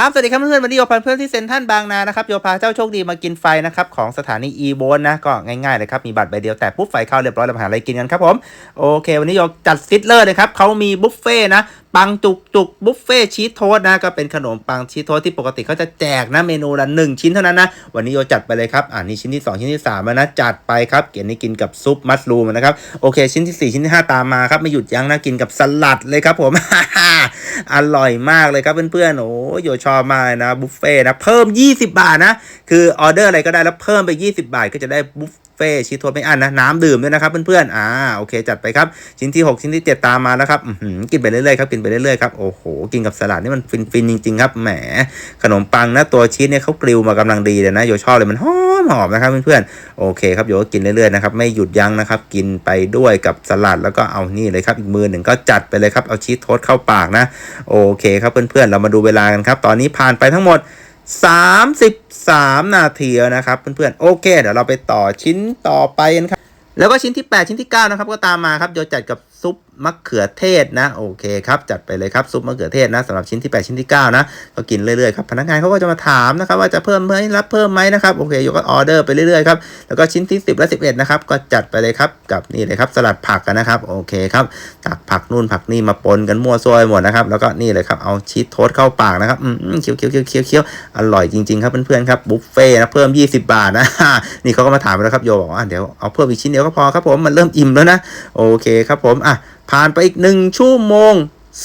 ครับ สวัสดีครับเพื่อนๆวันนี้โยพาเพื่อนที่เซ็นทรัลบางนานะครับโยพาเจ้าโชคดีมากินไฟนะครับของสถานี e ีโบนนะก็ง่ายๆเลยครับ มีบัตรใบเดียวแต่ปุ๊บไฟเข้าเรียบร้อยเราหาอะไรกินกันครับผม โอเค วันนี้โยจัดซิตเลอร์เลยครับเขามีบุฟเฟ่ต์นะปังจุกจุกบุฟเฟ่ชีสโทสนะก็เป็นขนมปังชีสโทสที่ปกติเขาจะแจกนะเมนูละหนึ่งชิ้นเท่านั้นนะวันนี้โยจัดไปเลยครับอ่านี่ชิ้นที่ 2 ชิ้นที่3แล้วนะจัดไปครับเกียรนี้กินกับซุปมัสลูมนะครับโอเค ชิ้นที่ 4 ชิ้นที่ 5 ตามมาครับไม่หยุดยั้งนะกินกับสลัดเลยครับผม อร่อยมากเลยครับเพื่อนๆโอ้โยชอบมากนะบุฟเฟ่นะเพิ่ม 20 บาทนะ คือออเดอร์อะไรก็ได้แล้วเพิ่มไป 20 บาทก็จะได้บุฟเฟ่ชีสโทสต์ไม่อั้นนะน้ำดื่มด้วยนะครับเพื่อนๆอ่าโอเคจัดไปครับชิ้นที่ 6 ชิ้นที่ 7 ตามมาแล้วครับกินไปเรื่อยๆครับกินไปเรื่อยๆครับโอ้โหกินกับสลัดนี่มันฟินๆจริงๆครับแหมขนมปังนะตัวชีสเนี่ยเขากริวมากำลังดีเลยนะโยชอบเลยมันหอม หอมนะครับเพื่อนๆโอเคครับโยก็กินเรื่อยๆนะครับไม่หยุดยั้งนะครับ กินไปด้วยกับสลัดแล้วก็เอานี่เลยครับอีกมือหนึ่งก็จัดไปเลยครับเอาชีสโทสเข้าปากนะโอเคครับเพื่อนๆเรามาดูเวลากันครับตอนนี้ผ่านไปทั้งหมด33 นาทีแล้วนะครับเพื่อนๆโอเค เดี๋ยวเราไปต่อชิ้นต่อไปกันครับแล้วก็ชิ้นที่ 8 ชิ้นที่ 9 นะครับ ก็ตามมาครับโยจัดกับ ซุปมะเขือเทศนะโอเคครับจัดไปเลยครับซุปมะเขือเทศนะสำหรับชิ้นที่ 8 ชิ้นที่ 9 นะ ก็กินเรื่อยๆครับพนักงานเขาก็จะมาถามนะครับว่าจะเพิ่มไหมรับเพิ่มไหมนะครับโอเคโยก็ออเดอร์ไปเรื่อยๆครับแล้วก็ชิ้นที่ 10 และ 11 นะครับ ก็จัดไปเลยครับกับนี่เลยครับสลัดผักกันนะครับโอเคครับตักผักนู่นผักนี่มาปนกันมั่วซวไปหมดนะครับแล้วก็นี่เลยครับเอาชีสโทสต์เข้าปากนะครับอืมเคี้ยวเคี้ยวเคี้ยวเคี้ยวเคี้ยวอร่อยจริงๆครับเพื่อนๆครับบุฟเฟ่ต์นะเพิ่ม 20 บาทนะนี่เขาก็มาถามแล้วครับโยบอกว่าเดี๋ยวเอาเพิ่มอีกชิ้นเดียวก็พอครับผมมันเริ่มอิ่มแล้วนะโอเคครับผมอะ ผ่านไปอีกหนึ่งชั่วโมง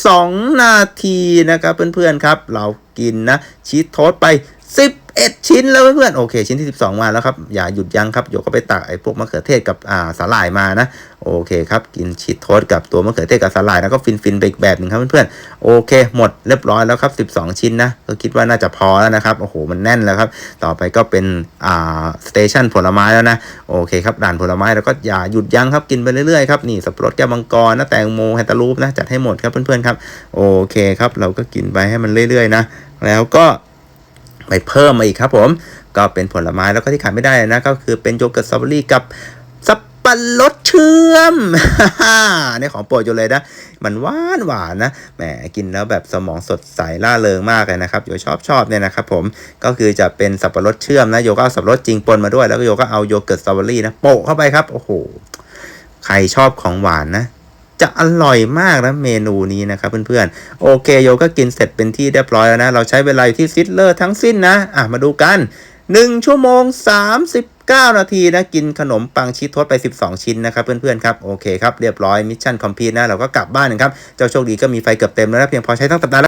2 นาทีนะครับเพื่อนๆครับ เรากินนะชีสโทสไป 10 11 ชิ้นแล้วเพื่อนๆโอเค ชิ้นที่ 12 มาแล้วครับ อย่าหยุดยั้งครับโยกก็ไปตักไอ้พวกมะเขือเทศกับอ่าสาหร่ายมานะ โอเคครับกินชีสโทสต์กับตัวมะเขือเทศกับสาหร่ายนะก็ฟินๆไปอีกแบบหนึ่งครับเพื่อนๆโอเคหมดเรียบร้อยแล้วครับ 12 ชิ้นนะก็คิดว่าน่าจะพอแล้วนะครับโอ้โหมันแน่นแล้วครับ ต่อไปก็เป็นอ่าสเตชันผลไม้แล้วนะโอเคครับด่านผลไม้แล้วก็อย่าหยุดยั้งครับกินไปเรื่อยๆครับนี่สับปะรดแก้วมังกรนะแตงโมแฮนตาลูปนะจัดให้หมดครับเพื่อนๆครับโอเคครับเราก็กินไปให้มันเรื่อยๆนะแล้วก็ ไปเพิ่มมาอีกครับผม ก็เป็นผลไม้แล้วก็ที่ขาดไม่ได้นะก็คือเป็นโยเกิร์ตสตรอเบอรี่กับสับปะรดเชื่อมในของโปรดอยู่เลยนะ มันหวานหวานนะ แหมกินแล้วแบบสมองสดใสล่าเริงมากเลยนะครับ โยชอบชอบเนี่ยนะครับผม ก็คือจะเป็นสับปะรดเชื่อมนะโยก็เอาสับปะรดจริงปนมาด้วย แล้วก็โยก็เอาโยเกิร์ตสตรอเบอรี่นะโปะเข้าไปครับ โอ้โห ใครชอบของหวานนะ จะอร่อยมากนะเมนูนี้นะครับเพื่อนๆ โอเคโยก็กินเสร็จเป็นที่เรียบร้อยแล้วนะ เราใช้เวลาอยู่ที่ซิดเลอร์ทั้งสิ้นนะอะมาดูกัน 1 ชั่วโมง 39 นาทีนะกินขนมปังชีสทสต์ไป 12 ชิ้นนะครับเพื่อนๆครับโอเคครับเรียบร้อยมิชชั่นคอมพลีทนะเราก็กลับบ้านนะครับ เจ้าโชคดีก็มีไฟเกือบเต็มแล้วนะเพียงพอใช้ทั้งสัปดาห์